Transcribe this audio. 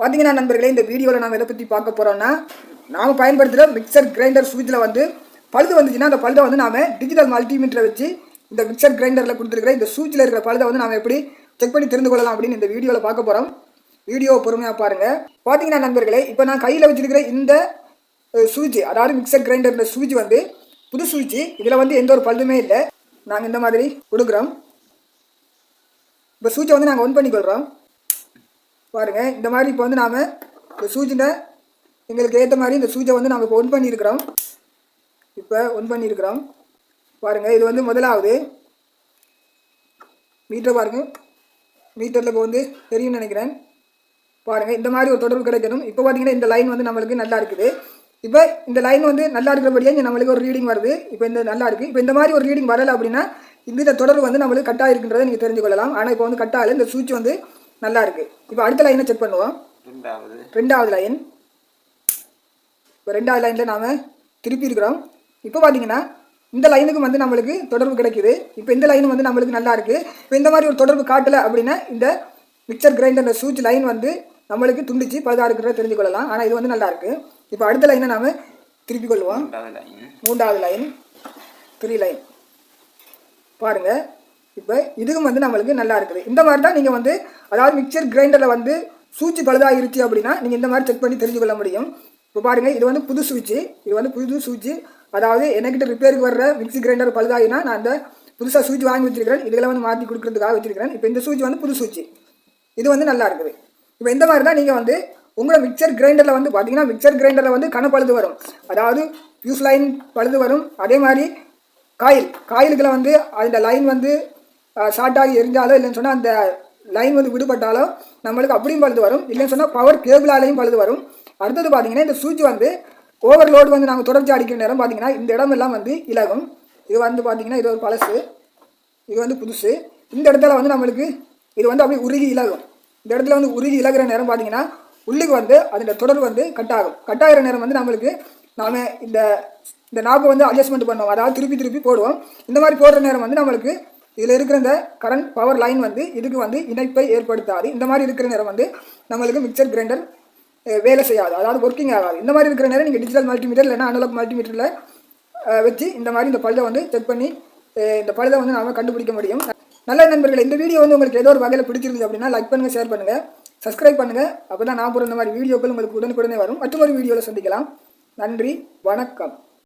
பார்த்தீங்கன்னா நண்பர்களே இந்த வீடியோவில் நாம் எதை பற்றி பார்க்க போகிறோம்னா நாம் பயன்படுத்துகிற மிக்சர் கிரைண்டர் சுவிட்சில் வந்து பழுது வந்துச்சுன்னா அந்த பழுதை வந்து நாம் டிஜிட்டல் மல்டிமீட்டரை வச்சு இந்த மிக்சர் கிரைண்டரில் கொடுத்துருக்கிற இந்த சுவிட்சில் இருக்கிற பழுதை வந்து நாம் எப்படி செக் பண்ணி தெரிந்து கொள்ளலாம் அப்படின்னு இந்த வீடியோவில் பார்க்க போகிறோம் வீடியோ பொறுமையாக பாருங்கள் பார்த்தீங்கன்னா நண்பர்களே இப்போ நான் கையில் வச்சிருக்கிற இந்த சுவிட்ச் அதாவது மிக்சர் கிரைண்டர் சுவிட்ச் வந்து புது சுவிட்ச் இதில் வந்து எந்த ஒரு பழுதுமே இல்லை. நாங்கள் இந்த மாதிரி கொடுக்குறோம். இப்போ சுவிட்சை வந்து நாங்கள் ஒன் பண்ணிக்கொள்கிறோம் பாருங்கள் இந்த மாதிரி இப்போ வந்து நாம் இந்த சூஜினை எங்களுக்கு ஏற்ற மாதிரி இந்த சூஜை வந்து நாம் இப்போ ஒன் பண்ணியிருக்கிறோம் இப்போ ஒன் பண்ணியிருக்கிறோம் பாருங்கள் இது வந்து முதலாவது. மீட்டர் பாருங்கள் மீட்டரில் இப்போ வந்து தெரியும்னு நினைக்கிறேன். பாருங்கள் இந்த மாதிரி ஒரு தொடர்பு கிடைக்கணும். இப்போ பார்த்தீங்கன்னா இந்த லைன் வந்து நம்மளுக்கு நல்லா இருக்குது. இப்போ இந்த லைன் வந்து நல்லா இருக்கிறபடியே இங்கே நம்மளுக்கு ஒரு ரீடிங் வருது. இப்போ இந்த நல்லா இருக்குது இப்போ இந்த மாதிரி ஒரு ரீடிங் வரலை அப்படின்னா இந்த தொடர்பு வந்து நம்மளுக்கு கட்டாக இருக்கின்றதை நீங்கள் தெரிஞ்சு கொள்ளலாம் ஆனால் இப்போ வந்து கட்டாக இந்த சுவிட்ச் வந்து நல்லா இருக்குது இப்போ அடுத்த லைனை செக் பண்ணுவோம். ரெண்டாவது. ரெண்டாவது லைன் இப்போ ரெண்டாவது லைனில் நாம் திருப்பி இருக்கிறோம். இப்போ பார்த்தீங்கன்னா இந்த லைனுக்கு வந்து நம்மளுக்கு தொடர்பு கிடைக்குது. இப்போ இந்த லைன் வந்து நம்மளுக்கு நல்லா இருக்குது இப்போ இந்த மாதிரி ஒரு தொடர்பு காட்டலை அப்படின்னா இந்த மிக்சர் கிரைண்டர் சுவிட்ச் லைன் வந்து நம்மளுக்கு துண்டிச்சு பழுதா இருக்கிறத தெரிஞ்சு கொள்ளலாம் ஆனால் இது வந்து நல்லா இருக்குது இப்போ அடுத்த லைனை நாம் திருப்பி கொள்வோம். மூன்றாவது லைன் த்ரீ லைன் பாருங்க. இப்போ இதுவும் வந்து நம்மளுக்கு நல்லா இருக்குது. இந்த மாதிரி தான் நீங்கள் வந்து அதாவது மிக்சர் கிரைண்டரில் வந்து சூச்சி பழுதாகிருச்சு அப்படின்னா நீங்கள் இந்த மாதிரி செக் பண்ணி தெரிஞ்சு கொள்ள முடியும். இப்போ பாருங்கள் இது வந்து புது சுவிட்சு இது வந்து புது சுவிட்சு அதாவது என்கிட்ட ரிப்பேருக்கு வர்ற மிக்ஸி கிரைண்டர் பழுதாகினா நான் அந்த புதுசாக சுவிட்ச் வாங்கி வச்சிருக்கிறேன். இதெல்லாம் வந்து மாற்றி கொடுக்குறதுக்காக வச்சிருக்கிறேன். இப்போ இந்த சுவிட்ச் வந்து புது சுவிட்சு இது வந்து நல்லா இருக்குது. இப்போ இந்த மாதிரி தான் நீங்கள் வந்து உங்களோட மிக்சர் கிரைண்டரில் வந்து பார்த்தீங்கன்னா மிக்சர் கிரைண்டரில் வந்து கன பழுது வரும். அதாவது ஃபியூஸ் லைன் பழுது வரும். அதே மாதிரி காயில் காயிலுக்குள்ள வந்து அந்த லைன் வந்து ஷார்ட்டாகி எரிஞ்சாலோ இல்லைன்னு சொன்னால் அந்த லைன் வந்து விடுபட்டாலோ நம்மளுக்கு அப்படியும் பழுது வரும். இல்லைன்னு சொன்னால் பவர் கேபிளாலையும் பழுது வரும். அடுத்தது பார்த்தீங்கன்னா இந்த சுவிட்ச் வந்து ஓவர்லோடு வந்து நாங்கள் தொடர்ச்சி அடிக்கிற நேரம் பார்த்தீங்கன்னா இந்த இடமெல்லாம் வந்து இலகும். இது வந்து பார்த்தீங்கன்னா இது ஒரு பழசு. இது வந்து புதுசு. இந்த இடத்துல வந்து நம்மளுக்கு இது வந்து அப்படியே உருகி இலகும். இந்த இடத்துல வந்து உருகி இலகிற நேரம் பார்த்தீங்கன்னா உள்ளுக்கு வந்து அதோட தொடர் வந்து கட் ஆகும். கட் ஆகிற நேரம் வந்து நம்மளுக்கு நாம் இந்த இந்த நாப்பை வந்து அட்ஜஸ்ட்மெண்ட் பண்ணுவோம். அதாவது திருப்பி திருப்பி போடுவோம். இந்த மாதிரி போடுற நேரம் வந்து நம்மளுக்கு இதில் இருக்கிற இந்த கரண்ட் பவர் லைன் வந்து இதுக்கு வந்து இணைப்பை ஏற்படுத்தாது. இந்த மாதிரி இருக்கிற நேரம் வந்து நம்மளுக்கு மிக்சர் கிரைண்டர் வேலை செய்யாது. அதாவது ஒர்க்கிங் ஆகாது. இந்த மாதிரி இருக்கிற நேரம் நீங்கள் டிஜிட்டல் மல்டிமீட்டர் இல்லைனா அனலாக் மல்டிமீட்டரில் வச்சு இந்த மாதிரி இந்த பழுதை வந்து செக் பண்ணி இந்த பழுதை வந்து நாம் கண்டுபிடிக்க முடியும். நல்ல நண்பர்கள் இந்த வீடியோ வந்து உங்களுக்கு ஏதோ ஒரு வகையில் பிடிச்சிருந்தது அப்படின்னா லைக் பண்ணுங்கள் ஷேர் பண்ணுங்கள் சப்ஸ்கிரைப் பண்ணுங்கள் அப்போ தான் நான் போகிற இந்த மாதிரி வீடியோக்கள் உங்களுக்கு உடனுக்குடனே வரும். மற்றொரு வீடியோவில் சந்திக்கலாம். நன்றி வணக்கம்.